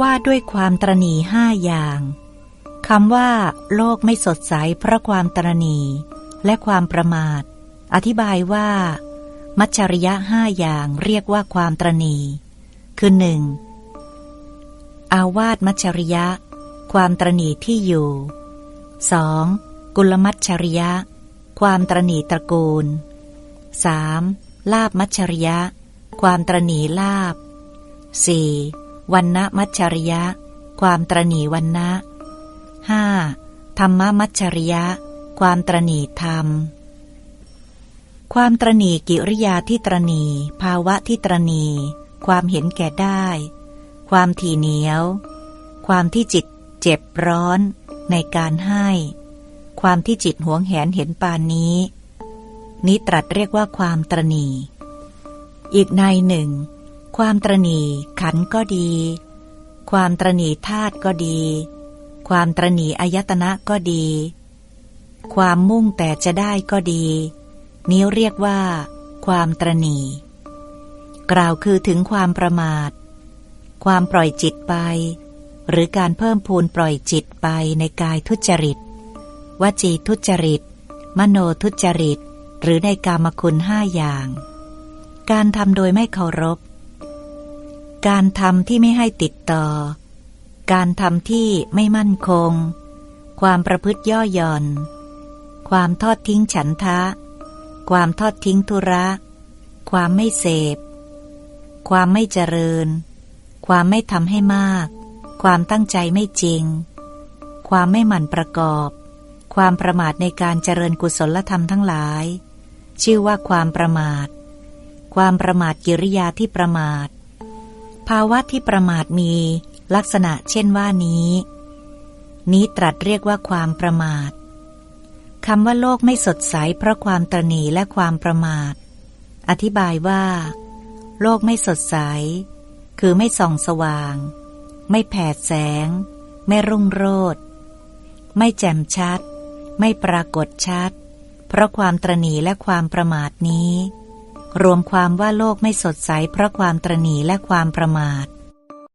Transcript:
ว่าด้วยความตรณีห้าอย่างคำว่า โลกไม่สดใสเพราะความตรณีและความประมาท อธิบายว่า มัจฉริยะห้าอย่างเรียกว่าความตรณีคือหนึ่งอาวาสมัจฉริยะ ความตรณีที่อยู่ 2. กุลมัจฉริยะ ความตรณีตระกูล 3. ลาบมัจฉริยะ ความตรณีลาบ 4. วันณมัจฉริยะ ความตรณีวันนะ 5. ธรรมมัจฉริยะ ความตรณีธรรม ความตรณีกิริยาที่ตรณี ภาวะที่ตรณี ความเห็นแก่ได้ ความถี่เหนียว ความที่จิตเจ็บร้อน ในการให้ ความที่จิตหวงแหนเห็นปานนี้ นี้ตรัสเรียกว่าความตรณี อีกในหนึ่ง ความตรณีขันก็ดี ความตรณีธาตุก็ดี ความตรณีอายตนะก็ดี ความมุ่งแต่จะได้ก็ดี นี้เรียกว่า ความตรณีกล่าวคือถึงความประมาท ความปล่อยจิตไป หรือการเพิ่มพูนปล่อยจิตไปในกายทุจริต วจีทุจริต มโนทุจริต หรือในกามคุณห้าอย่าง การทำโดยไม่เคารพ การทำที่ไม่ให้ติดต่อ การทำที่ไม่มั่นคง ความประพฤติย่อหย่อน ความทอดทิ้งฉันทะ ความทอดทิ้งธุระ ความไม่เสพ ความไม่เจริญ ความไม่ทำให้มาก ความตั้งใจไม่จริง ความไม่หมั่นประกอบ ความประมาทในการเจริญกุศลธรรมทั้งหลาย ชื่อว่าความประมาท ความประมาทกิริยาที่ประมาท ภาวะที่ประมาทมีลักษณะเช่นว่านี้ นี้ตรัสเรียกว่าความประมาทคำว่าโลกไม่สดใสเพราะความตรณีและความประมาท อธิบายว่า โลกไม่สดใส คือไม่ส่องสว่าง ไม่แผดแสง ไม่รุ่งโรดไม่แจ่มชัด ไม่ปรากฏชัด เพราะความตรณีและความประมาทนี้ รวมความว่าโลกไม่สดใสเพราะความตรณีและความประมาท